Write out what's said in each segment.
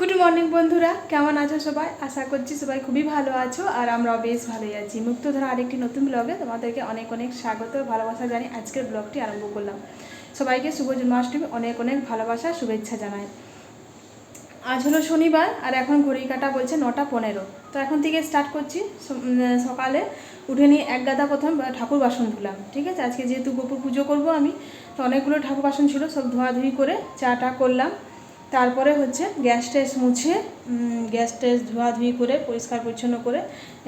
Good morning বন্ধুরা। কেমন আছো সবাই? আশা করছি সবাই খুবই ভালো আছো, আর আমরাও বেশ ভালোই আছি। মুক্তধারা আরেকটি নতুন ব্লগে তোমাদেরকে অনেক অনেক স্বাগত, ভালোবাসা জানি আজকের ব্লগটি আরম্ভ করলাম। সবাইকে শুভ জন্মাষ্টমী, অনেক অনেক ভালোবাসা, শুভেচ্ছা জানায় আজ হলো শনিবার, আর এখন ঘড়ি কাটা বলছে নটা পনেরো। তো এখন থেকে স্টার্ট করছি। সকালে উঠে নিয়ে এক গাদা প্রথম ঠাকুর বাসন ধুলাম, ঠিক আছে? আজকে যেহেতু গোপুর পুজো করব আমি, তো অনেকগুলো ঠাকুর বাসন ছিল, সব ধোয়াধুয়ি করে চাটা করলাম। তারপরে হচ্ছে গ্যাস ট্যাস মুছে গ্যাস ট্যাস ধোয়াধুয়ি করে, পরিষ্কার পরিচ্ছন্ন করে,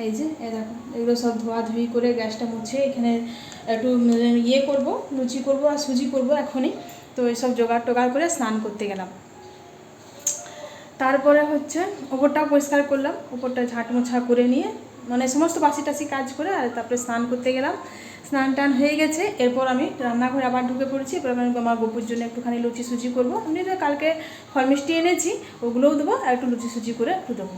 এই যে দেখো, এগুলো সব ধোয়াধুয়ি করে গ্যাসটা মুছে, এখানে একটু ইয়ে করব, লুচি করব আর সুজি করব এখনই। তো এইসব জোগাড় টোগাড় করে স্নান করতে গেলাম। তারপরে হচ্ছে ওপরটাও পরিষ্কার করলাম, ওপরটা ঝাঁট মোছা করে নিয়ে মানে সমস্ত বাসি টাসি কাজ করে আর তারপরে স্নান করতে গেলাম। স্নান টান হয়ে গেছে, এরপর আমি রান্নাঘরে আবার ঢুকে পড়েছি। এরপর আমি আমার গপুর জন্য একটুখানি লুচি সুজি করব। আমি তো কালকে ফল মিষ্টি এনেছি, ওগুলোও দেবো আর একটু লুচি সুজি করে একটু দেবো।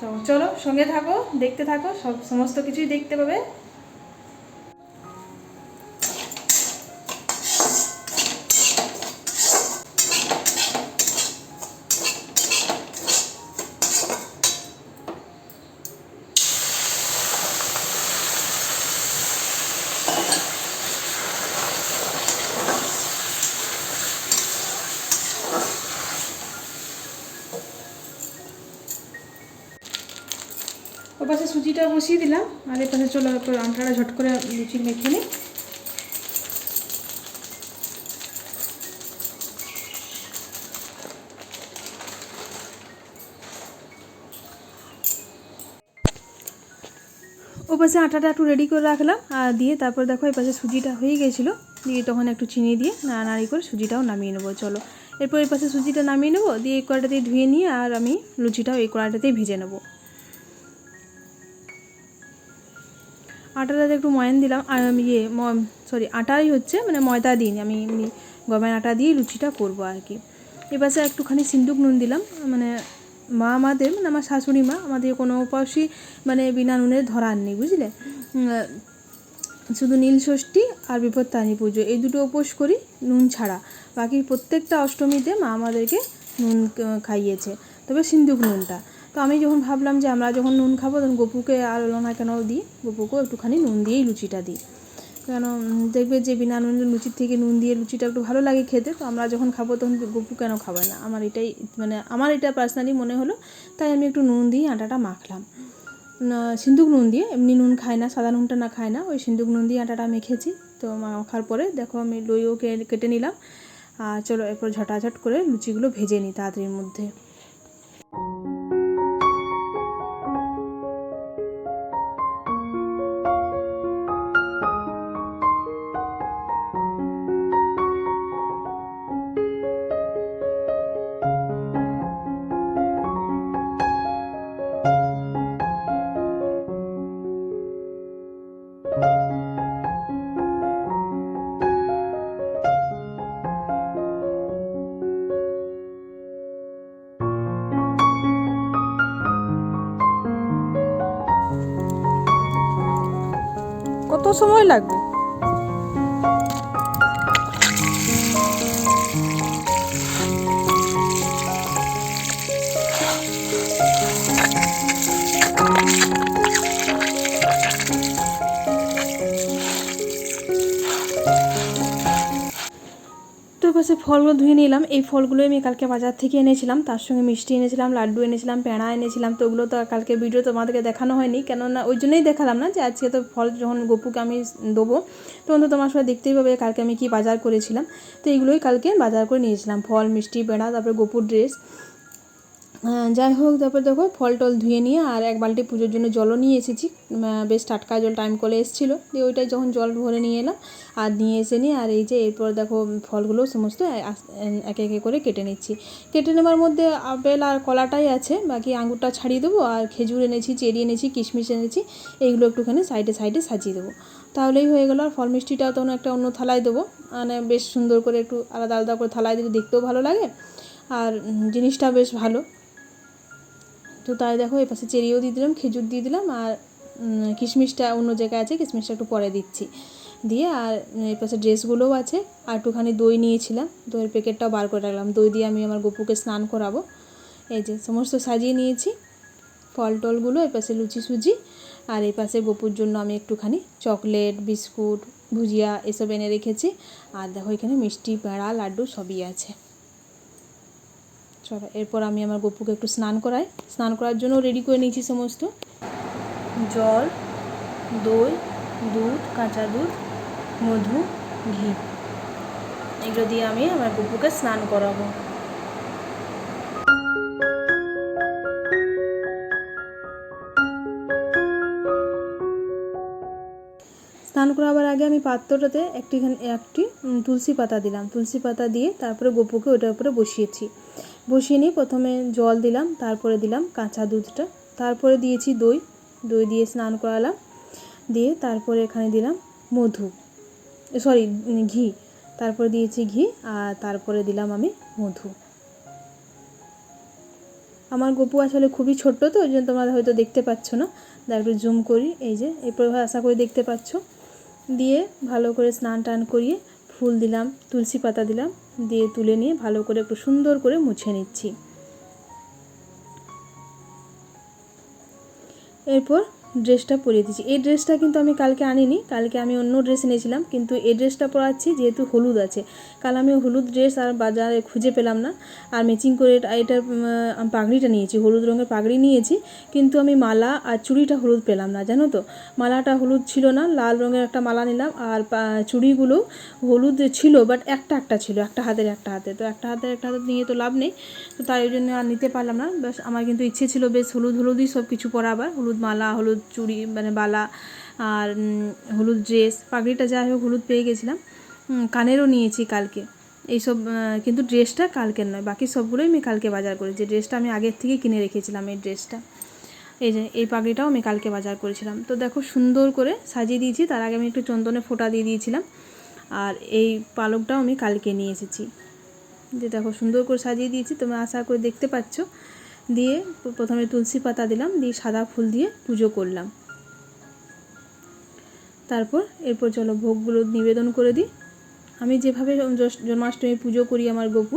তো চলো সঙ্গে থাকো, দেখতে থাকো, সব সমস্ত কিছুই দেখতে পাবে। সুজিটা বসিয়ে দিলাম, আর এর পাশে চলো একটু আন্টাটা ঝট করে লুচি মেখে নিই। ও পাশে আটাটা একটু রেডি করে রাখলাম, আর দিয়ে তারপর দেখো এই পাশে সুজিটা হয়ে গেছিল। দিয়ে তখন একটু চিনি দিয়ে নাড়ানাড়ি করে সুজিটাও নামিয়ে নেব, চলো। এরপর এই পাশে সুজিটা নামিয়ে নেব, দিয়ে এই কড়াইটা দিয়ে ধুয়ে নিয়ে আর আমি লুচিটাও এই কড়াটাতেই ভেজে নেব। আটাটাতে একটু ময়ান দিলাম, আর ইয়ে সরি আটাই হচ্ছে মানে ময়দা দিন আমি এমনি গমের আটা দিয়ে লুচিটা করব আর কি। এপাশে একটুখানি সিন্দুক নুন দিলাম মানে মা আমাদের মানে আমার শাশুড়ি মা, আমাদের কোনো উপাসই মানে বিনা নুনের ধরার নেই বুঝলে? শুধু নীল ষষ্ঠী আর বিপত্তারিণী পুজো, এই দুটো উপোস করি নুন ছাড়া। বাকি প্রত্যেকটা অষ্টমীতে মা আমাদেরকে নুন খাইয়েছে, তবে সিন্দুক নুনটা। তো আমি যখন ভাবলাম যে আমরা যখন নুন খাব, তখন গপুকে আর না কেন দিই? গপুকেও একটুখানি নুন দিয়েই লুচিটা দিই। কেন দেখবে যে বিনা নুন, লুচির থেকে নুন দিয়ে লুচিটা একটু ভালো লাগে খেতে, তো আমরা যখন খাব তখন গপু কেন খাবে না? আমার এটাই মানে আমার এটা পার্সোনালি মনে হলো, তাই আমি একটু নুন দিয়ে আটাটা মাখলাম। সিন্দুক নুন দিয়ে, এমনি নুন খায় না, সাদা নুনটা না খায় না, ওই সিন্দুক নুন দিয়ে আটাটা মেখেছি তো মাখার পরে দেখো আমি লইও কেটে নিলাম। আর চলো এরপর ঝটাঝট করে লুচিগুলো ভেজে নিই তাড়াতাড়ির মধ্যে। সময় লাগবে? পাশে ফলগুলো ধুয়ে নিলাম। এই ফলগুলো আমি কালকে বাজার থেকে এনেছিলাম। তার সঙ্গে মিষ্টি এনেছিলাম, লাড্ডু এনেছিলাম পেঁড়া এনেছিলাম। তো ওগুলো তো কালকে ভিডিও তোমাদেরকে দেখানো হয়নি। কেননা ওই জন্যই দেখালাম না যে আজকে তো ফল যখন গোপুকে আমি দেবো, তখন তো তোমার সবাই দেখতেই পাবে কালকে আমি কি বাজার করেছিলাম। তো এইগুলোই কালকে বাজার করে নিয়েছিলাম। ফল, মিষ্টি পেঁড়া তারপরে গপুর ড্রেস যাই হোক, তারপর দেখো ফল টল ধুয়ে নিয়ে আর এক বালতি পুজোর জন্য জলও নিয়ে এসেছি। বেশ টাটকা জল টাইম কলে এসেছিল। দিয়ে ওইটাই যখন জল ভরে নিয়ে এলাম আর নিয়ে এসে নিয়ে আর এই যে এরপর দেখো ফলগুলো সমস্ত একে একে করে কেটে নিচ্ছি। কেটে নেওয়ার মধ্যে আপেল আর কলাটাই আছে। বাকি আঙুরটা ছাড়িয়ে দেবো আর খেজুর এনেছি, চেরি এনেছি, কিশমিশ এনেছি, এইগুলো একটুখানি সাইডে সাইডে সাজিয়ে দেবো। তাহলেই হয়ে গেলো আর ফল মিষ্টিটাও তখন একটা অন্য থালায় দেবো। মানে বেশ সুন্দর করে একটু আলাদা আলাদা করে থালায় দিলে দেখতেও ভালো লাগে। আর জিনিসটা বেশ ভালো। তো তাই দেখো, এই পাশে চেরিও দিয়ে দিলাম, খেজুর দিয়ে দিলাম, আর কিশমিশটা অন্য জায়গায় আছে, কিশমিশটা একটু পরে দিচ্ছি। দিয়ে আর এই পাশে ড্রেসগুলোও আছে, আর একটুখানি দই নিয়েছিলাম, দইয়ের প্যাকেটটাও বার করে রাখলাম। দই দিয়ে আমি আমার গপুকে স্নান করাবো। এই যে সমস্ত সাজিয়ে নিয়েছি, ফল টলগুলো, এই পাশে লুচি সুজি, আর এই পাশে গপুর জন্য আমি একটুখানি চকলেট, বিস্কুট, ভুজিয়া, এসব এনে রেখেছি। আর দেখো এখানে মিষ্টি, পেড়া, লাড্ডু সবই আছে। চলো, এরপর আমি আমার গপুকে একটু স্নান করাই। স্নান করার জন্য রেডি করে নিয়েছি সমস্ত। জল, দই, দুধ, কাঁচা দুধ, মধু, ঘি। এগুলো দিয়ে আমি আমার গপুকে স্নান করাবো। স্নান করাবার আগে আমি পাত্রটাতে একটিখানি, একটি তুলসী পাতা দিলাম। তুলসী পাতা দিয়ে তারপরে গপুকে ওটার উপরে বসিয়েছি। বসিয়ে নিয়ে প্রথমে জল দিলাম, তারপরে দিলাম কাঁচা দুধটা। তারপরে দিয়েছি দই দই দিয়ে স্নান করালাম, দিয়ে তারপরে এখানে দিলাম মধু সরি ঘি। তারপরে দিয়েছি ঘি আর তারপরে দিলাম আমি মধু। আমার গপু আসলে খুবই ছোট্ট তো, ওই জন্য তোমরা হয়তো দেখতে পাচ্ছ না। একটু জুম করি, এই যে, এরপরে আশা করি দেখতে পাচ্ছ। দিয়ে ভালো করে স্নান টান করিয়ে ফুল দিলাম, তুলসী পাতা দিলাম দিয়ে তুলে নিয়ে ভালো করে একটু সুন্দর করে মুছে নিচ্ছি। এরপর ড্রেসটা পরিয়ে দিচ্ছি এই ড্রেসটা কিন্তু আমি কালকে আনিনি, কালকে আমি অন্য ড্রেস এনেছিলাম, কিন্তু এই ড্রেসটা পরাচ্ছি যেহেতু হলুদ আছে। কাল আমি হলুদ ড্রেস আর বাজারে খুঁজে পেলাম না। আর ম্যাচিং করে এটা, এটার পাগড়িটা নিয়েছি, হলুদ রঙের পাগড়ি নিয়েছি, কিন্তু আমি মালা আর চুড়িটা হলুদ পেলাম না, জানো তো? মালাটা হলুদ ছিল না, লাল রঙের একটা মালা নিলাম, আর চুড়িগুলো হলুদ ছিল বাট একটা একটা ছিল, একটা হাতের একটা হাতে। তো একটা হাতের একটা হাতে নিয়ে তো লাভ নেই, তো তাই জন্য আর নিতে পারলাম না। বেশ আমার কিন্তু ইচ্ছে ছিল বেশ হলুদ হলুদই সব কিছু পরাবার, হলুদ মালা, হলুদ চুড়ি মানে বালা আর হলুদ ড্রেস পাগড়িটা যাই হোক, হলুদ পেয়ে গেছিলাম। কানেরও নিয়েছি কালকে। এইসব কিন্তু ড্রেসটা কালকের নয়, বাকি সবগুলোই আমি কালকে বাজার করেছি। ড্রেসটা আমি আগের থেকে কিনে রেখেছিলাম এই ড্রেসটা এই যে, এই পাগড়িটাও আমি কালকে বাজার করেছিলাম। তো দেখো, সুন্দর করে সাজিয়ে দিয়েছি। তার আগে আমি একটু চন্দনে ফোঁটা দিয়ে দিয়েছিলাম। আর এই পালকটাও আমি কালকে নিয়ে এসেছি। যে দেখো, সুন্দর করে সাজিয়ে দিয়েছি। তোমরা আশা করে দেখতে পাচ্ছ। দিয়ে প্রথমে তুলসী পাতা দিলাম, দিয়ে সাদা ফুল দিয়ে পুজো করলাম। তারপর এরপর চলো ভোগগুলো নিবেদন করে দিই। আমি যেভাবে জন্মাষ্টমী পুজো করি আমার গপু,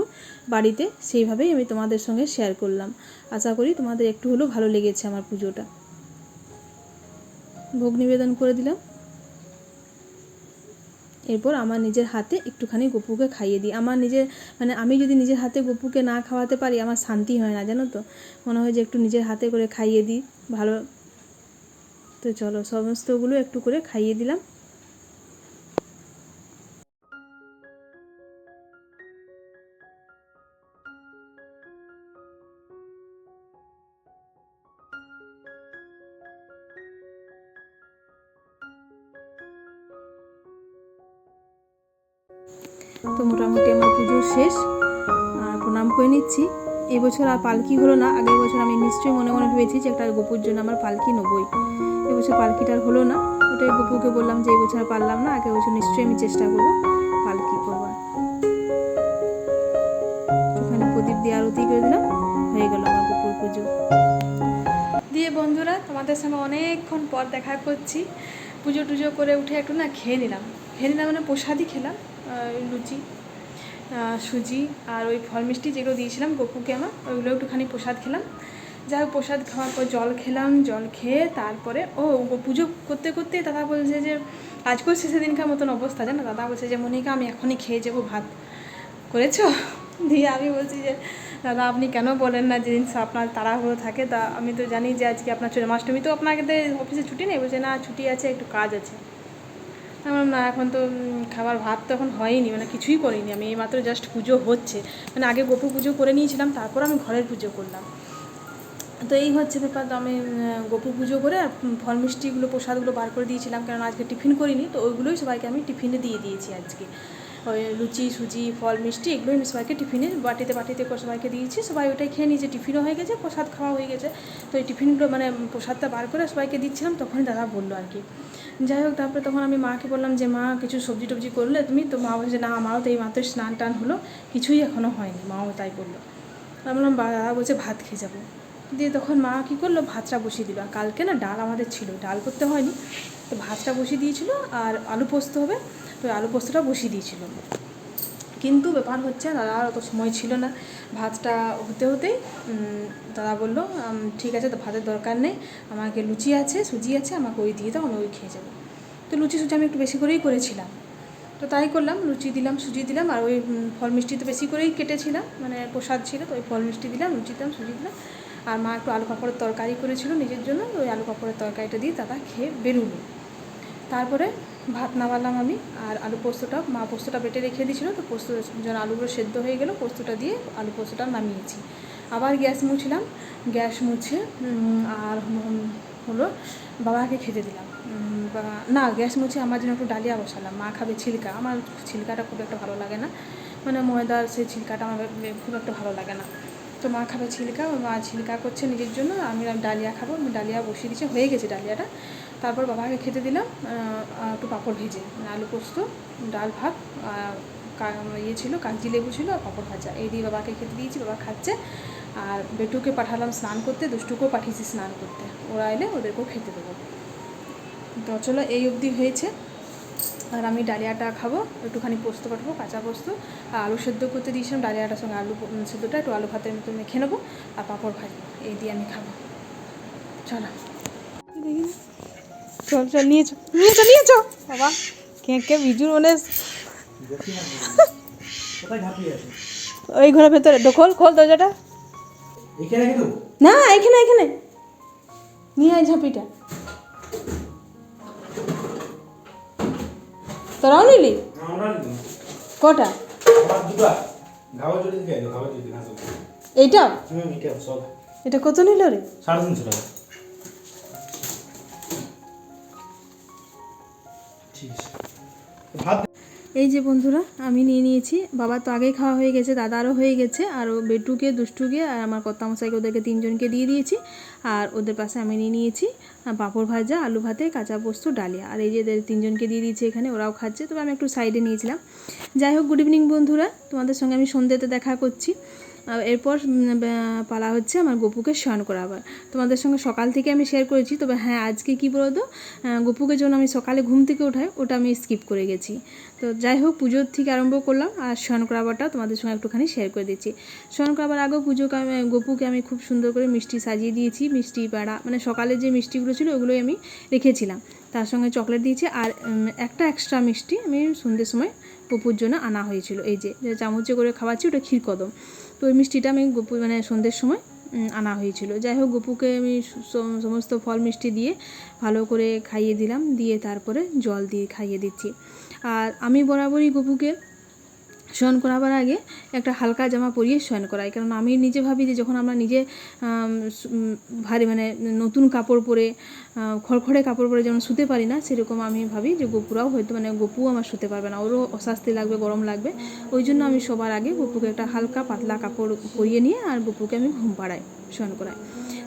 বাড়িতে সেইভাবেই আমি তোমাদের সঙ্গে শেয়ার করলাম। আশা করি তোমাদের একটু হলেও ভালো লেগেছে আমার পুজোটা। ভোগ নিবেদন করে দিলাম। এরপর আমার নিজের হাতে একটুখানি গপুকে খাইয়ে দিই। আমার নিজের মানে আমি যদি নিজের হাতে গপুকে না খাওয়াতে পারি, আমার শান্তি হয় না, জানো তো? মনে হয় যে একটু নিজের হাতে করে খাইয়ে দিই, ভালো। তো চলো, সমস্তগুলো একটু করে খাইয়ে দিলাম। করে নিচ্ছি। এবছর আর পালকি হলো না। আগের বছর আমি নিশ্চয়ই মনে মনে ভেবেছি যে একটা গপুর জন্য আমার পালকি নেবই। এবছর পালকিটা আর হলো না। ওটাই গপুকে বললাম যে এবছর আর পারলাম না। আগের বছর নিশ্চয়ই আমি চেষ্টা করব পালকি করবার। ওখানে প্রদীপ দিয়ে আরতি করে দিলাম। হয়ে গেল আমার গপুর পুজো। দিয়ে বন্ধুরা, তোমাদের সঙ্গে অনেকক্ষণ পর দেখা করছি। পুজো টুজো করে উঠে একটু না খেয়ে নিলাম। খেয়ে নিলাম মানে প্রসাদই খেলাম লুচি। সুজি আর ওই ফল মিষ্টি যেগুলো দিয়েছিলাম, গপুকে আমার, ওইগুলো একটুখানি প্রসাদ খেলাম। যাই হোক, প্রসাদ খাওয়ার পর জল খেলাম, জল খেয়ে তারপরে, ও পুজো করতে করতে দাদা বলছে যে আজকেও শেষের দিনকার মতন অবস্থা, জানো? দাদা বলছে যে, মনিকা, আমি এখনই খেয়ে যাব ভাত। করেছ? দিয়ে আমি বলছি যে, দাদা, আপনি কেন বলেন না যেদিন আপনার তাড়াহুড়ো থাকে? তা আমি তো জানি যে আজকে আপনার জন্মাষ্টমী তো আপনাকে অফিসে ছুটি নেই? বলছে, না, ছুটি আছে, একটু কাজ আছে। আমি বললাম, না এখন তো খাবার ভাত তো এখন হয়নি মানে কিছুই করিনি আমি এইমাত্র জাস্ট পুজো হচ্ছে। মানে আগে গোপু পুজো করে নিয়েছিলাম তারপর আমি ঘরের পুজো করলাম। তো এই হচ্ছে ব্যাপার তো আমি গোপু পুজো করে আর ফল মিষ্টিগুলো প্রসাদগুলো বার করে দিয়েছিলাম কারণ আজকে টিফিন করিনি তো ওইগুলোই সবাইকে আমি টিফিনে দিয়ে দিয়েছি আজকে। ওই লুচি সুজি ফল মিষ্টি এগুলোই আমি সবাইকে টিফিনে বাটিতে বাটিতে করে সবাইকে দিয়েছি সবাই ওটাই খেয়ে নিয়েছে টিফিনও হয়ে গেছে প্রসাদ খাওয়া হয়ে গেছে। তো এই টিফিনগুলো মানে প্রসাদটা বার করে সবাইকে দিচ্ছিলাম তখনই দাদা বলল আর কি। যাই হোক, তারপরে তখন আমি মাকে বললাম যে, মা, কিছু সবজি টবজি করলে তুমি? তো মা বলছে, না, আমারও তো এই মাত্র স্নান টান হলো, কিছুই এখনও হয়নি। মাও তাই বলল। আমি বললাম দাদা বলছে ভাত খেয়ে যাব। দিয়ে তখন মা কী করল, ভাতটা বসিয়ে দিল। কালকে না ডাল আমাদের ছিল, ডাল করতে হয়নি। তো ভাতটা বসিয়ে দিয়েছিল, আর আলু পোস্ত হবে, তো আলু পোস্তটা বসিয়ে দিয়েছিল। কিন্তু ব্যাপার হচ্ছে দাদার অত সময় ছিল না। ভাতটা হতে হতেই দাদা বলল ঠিক আছে, তো ভাতের দরকার নেই, আমাকে লুচি আছে, সুজি আছে, আমাকে ওই দিয়ে দাও, আমি ওই খেয়ে যাব। তো লুচি সুজি আমি একটু বেশি করেই করেছিলাম। তো তাই করলাম, লুচি দিলাম, সুজি দিলাম, আর ওই ফল মিষ্টি তো বেশি করেই কেটেছিলাম মানে প্রসাদ ছিল, তো ওই ফল মিষ্টি দিলাম, লুচি দিলাম, সুজি দিলাম। আর মা একটু আলু পাঁপড়ের তরকারি করেছিল নিজের জন্য ওই আলু পাঁপড়ের তরকারিটা দিয়ে দাদা খেয়ে বেরোলো। তারপরে ভাত নামালাম আমি, আর আলু পোস্তটা, মা পোস্তটা বেটে রেখে দিয়েছিল, তো পোস্ত যখন আলুগুলো সেদ্ধ হয়ে গেলো, পোস্তটা দিয়ে আলু পোস্তটা নামিয়েছি আবার গ্যাস মুছলাম, গ্যাস মুছে আর হলো বাবাকে খেতে দিলাম। না, গ্যাস মুছে আমার জন্য একটু ডালিয়া বসালাম, মা খাবে ছিলকা, আমার ছিলকাটা খুব একটা ভালো লাগে না। মানে ময়দার সেই ছিলকাটা আমার খুব একটা ভালো লাগে না। তো মা খাবে ছিলকা মা ছিলকা করছে নিজের জন্য, আমি ডালিয়া খাব, আমি ডালিয়া বসিয়ে দিচ্ছি হয়ে গেছে ডালিয়াটা। তারপর বাবাকে খেতে দিলাম একটু পাঁপড় ভেজে, আলু পোস্ত, ডাল ভাত ইয়ে ছিল কাগজি লেবু ছিল, আর পাঁপড় ভাজা। এই দিয়ে বাবাকে খেতে দিয়েছি, বাবা খাচ্ছে। আর বেটুকে পাঠালাম স্নান করতে, দুষ্টুকেও পাঠিয়েছি স্নান করতে। ওরা এলে ওদেরকেও খেতে দেবো। তো চলো এই অবধি হয়েছে। আর আমি ডালিয়াটা খাব একটুখানি পোস্ত পাঠাবো কাঁচা পোস্ত আর আলু সেদ্ধ করতে দিয়েছিলাম ডালিয়াটার সঙ্গে আলু সেদ্ধটা একটু আলু ভাতের মতো মেখে নেব আর পাঁপড় ভাজবো এই দিয়ে আমি খাব। চলো। চল চল নিয়ে চো নিয়ে চো নিয়ে চো বাবা কে কে বিজুর মানে ওই ঘরের ভেতরে খোল খোল দরজাটা। না এখানে এখানে। নিয়ে আয় ঝাঁপিটা। তোরাও নিলি? কটা? এইটা? এটা কত নিল রে? সাড়ে তিনশো টাকা। ঠিক আছে। ভাত এই যে বন্ধুরা, আমি নিয়ে নিয়েছি। বাবা তো আগেই খাওয়া হয়ে গেছে দাদারও হয়ে গেছে। আর ও বেটুকে, দুষ্টুকে আর আমার কর্তামশাইকে ওদেরকে তিনজনকে দিয়ে দিয়েছি। আর ওদের পাশে আমি নিয়ে নিয়েছি পাঁপড় ভাজা, আলু ভাতে, কাঁচা পোস্ত, ডালিয়া। আর এই যে তিনজনকে দিয়ে দিয়েছি এখানে, ওরাও খাচ্ছে। তবে আমি একটু সাইডে নিয়েছিলাম। যাই হোক গুড ইভিনিং বন্ধুরা। তোমাদের সঙ্গে আমি সন্ধ্যেতে দেখা করছি। এরপর পালা হচ্ছে আমার গপুকে শয়ন করাবার। তোমাদের সঙ্গে সকাল থেকে আমি শেয়ার করেছি তবে হ্যাঁ আজকে কী বলতো? আহ, গপুকে যখন আমি সকালে ঘুম থেকে ওঠাই ওটা আমি স্কিপ করে গেছি। তো যাই হোক পুজোর থেকে আরম্ভ করলাম আর শয়ন করাবারটাও তোমাদের সঙ্গে একটুখানি শেয়ার করে দিচ্ছি। শয়ন করাবার আগেও পুজোকে আমি গপুকে আমি খুব সুন্দর করে মিষ্টি সাজিয়ে দিয়েছি মিষ্টি পেড়া মানে সকালে যে মিষ্টিগুলো ছিল ওগুলোই আমি রেখেছিলাম। তার সঙ্গে চকলেট দিয়েছি আর একটা এক্সট্রা মিষ্টি আমি সন্ধ্যের সময় গপুর জন্য আনা হয়েছিল। এই যে চামচে করে খাওয়াচ্ছি ওটা ক্ষীর কদম। তো ওই মিষ্টিটা আমি গপু মানে সন্ধ্যের সময় আনা হয়েছিল। যাই হোক, গপুকে আমি সম- সমস্ত ফল মিষ্টি দিয়ে ভালো করে খাইয়ে দিলাম, দিয়ে তারপরে জল দিয়ে খাইয়ে দিচ্ছি। আর আমি বরাবরই গপুকে শয়ন করাবার আগে একটা হালকা জামা পরিয়ে শয়ন করাই। কারণ আমি নিজে ভাবি যে যখন আমরা নিজে ভারী মানে নতুন কাপড় পরে খড়খড়ে কাপড় পরে যেমন শুতে পারি না, সেরকম আমি ভাবি যে গপুরাও হয়তো মানে গপু আমার শুতে পারবে না। ওরও অস্বস্তি লাগবে, গরম লাগবে। ওই জন্য আমি সবার আগে গপুকে একটা হালকা পাতলা কাপড় পরিয়ে নিয়ে আর গপুকে আমি ঘুম পাড়াই, শয়ন করাই।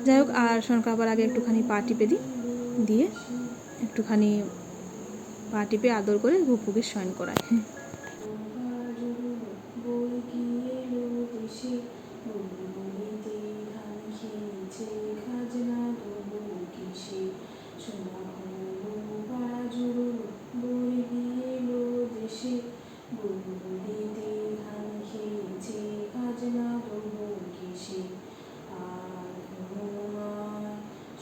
যাই হোক, আর শয়ন করাবার আগে একটুখানি পা টিপে দিই, দিয়ে একটুখানি পা টিপে আদর করে গপুকে শয়ন করাই।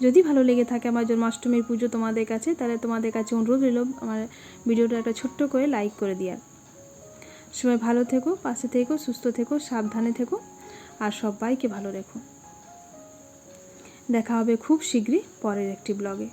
যদি ভালো লেগে থাকে আমার জন্মাষ্টমীর পুজো তোমাদের কাছে, তাহলে তোমাদের কাছে অনুরোধ রইল আমার ভিডিওটা একটা ছোট্ট করে লাইক করে দেওয়ার সবাই ভালো থেকো, পাশে থেকো, সুস্থ থেকো, সাবধানে থেকো, আর সবাইকে ভালো রেখো। দেখা হবে খুব শীঘ্রই পরের একটি ব্লগে